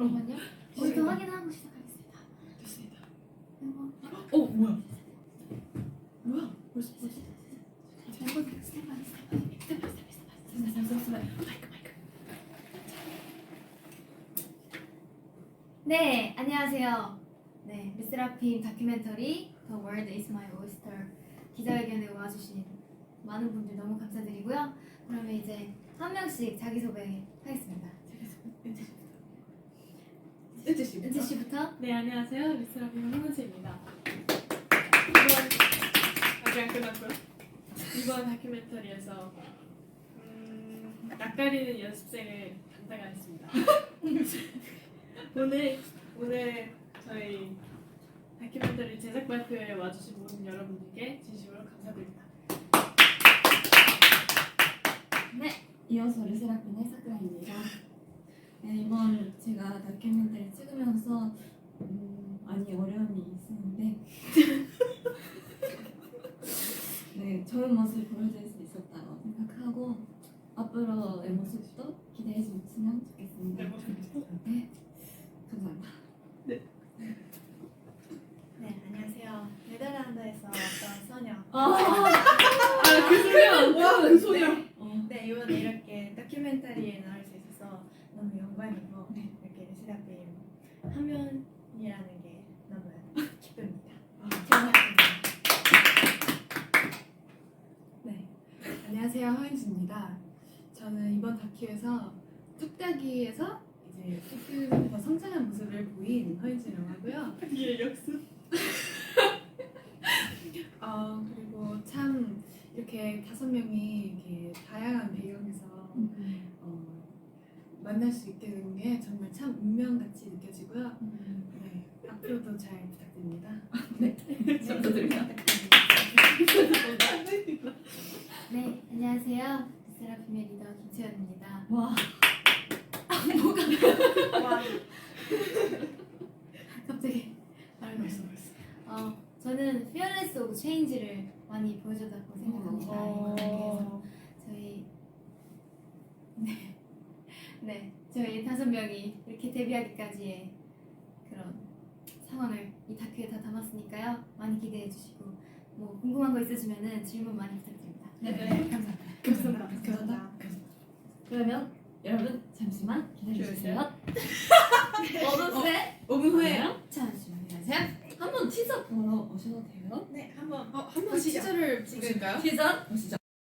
잠깐만요. 우리도 확인하고 시작하겠습니다. 됐습니다. 이거 어 뭐야? 뭐야? 벌써 벌써. 이거 스텝 바이 스텝 바이 스텝 바이 스텝 바이 스텝 바이 스텝 바이 마이크 마이크. 네, 안녕하세요. 네, 미스라핌 다큐멘터리 The World Is My Oyster 기자회견에 와주신 많은 분들 너무 감사드리고요. 그러면 이제 한 명씩 자기소개 하겠습니다. 은지 씨. 은지 씨. 은지 씨부터. 네 안녕하세요 미스라빔 홍은지입니다. 이번 아직 안 끝났고요. 이번 다큐멘터리에서 음, 낯가리는 연습생을 담당하겠습니다. 오늘 오늘 저희 다큐멘터리 제작 발표에 와주신 모든 여러분들께 진심으로 감사드립니다. 이어서 르세라핌의 사쿠라입니다. 네, 이번 제가 다큐멘터리 찍으면서 음, 많이 어려움이 있었는데 네, 좋은 모습 보여줄 수 있었다고 생각하고 앞으로의 모습도 기대해 주시면 좋겠습니다. 네, 감사합니다. 네, 안녕하세요. 네덜란드에서 왔던 소녀. 아그 소리야. 와그 소리야. 어, 네, 이번에 이렇게 다큐멘터리에 나올 수 있어서 너무 영광이고 네. 레시라핌 화면이라는 게 너무 기쁩니다. 네. 안녕하세요 허인수입니다. 저는 이번 다큐에서 뚝딱이에서 이제 더 성장한 모습을 보인 허인수라고 하고요. 예 역습. 어 그리고 참 이렇게 다섯 명이 이렇게 다양한 배경에서 어, 만날 수 있게 된 게 정말 참 운명같이 느껴지고요. 네, 앞으로도 잘 부탁드립니다. 잘 부탁드립니다. 네, 안녕하세요. 미스라핌의 리더 김채연입니다. 와, 와, 갑자기 아 벌써 벌써. 어, 저는 Fearless of Change를 많이 보여줬다고 생각합니다. 이번 단계에서 저희 네, 네, 저희 다섯 명이 이렇게 데뷔하기까지의 그런 상황을 이 다큐에 다 담았으니까요. 많이 기대해 주시고 뭐 궁금한 거 있으시면은 질문 많이 부탁드립니다. 네, 감사합니다. 감사합니다. 감사합니다. 그러면 여러분 잠시만 기다려 주세요. 어느새 네. 5분 후에 잠시만요. 한번 티저 보러 오셔도 돼요? 네, 한번 어, 한 번씩 시절을 보실까요? 티저 보시죠.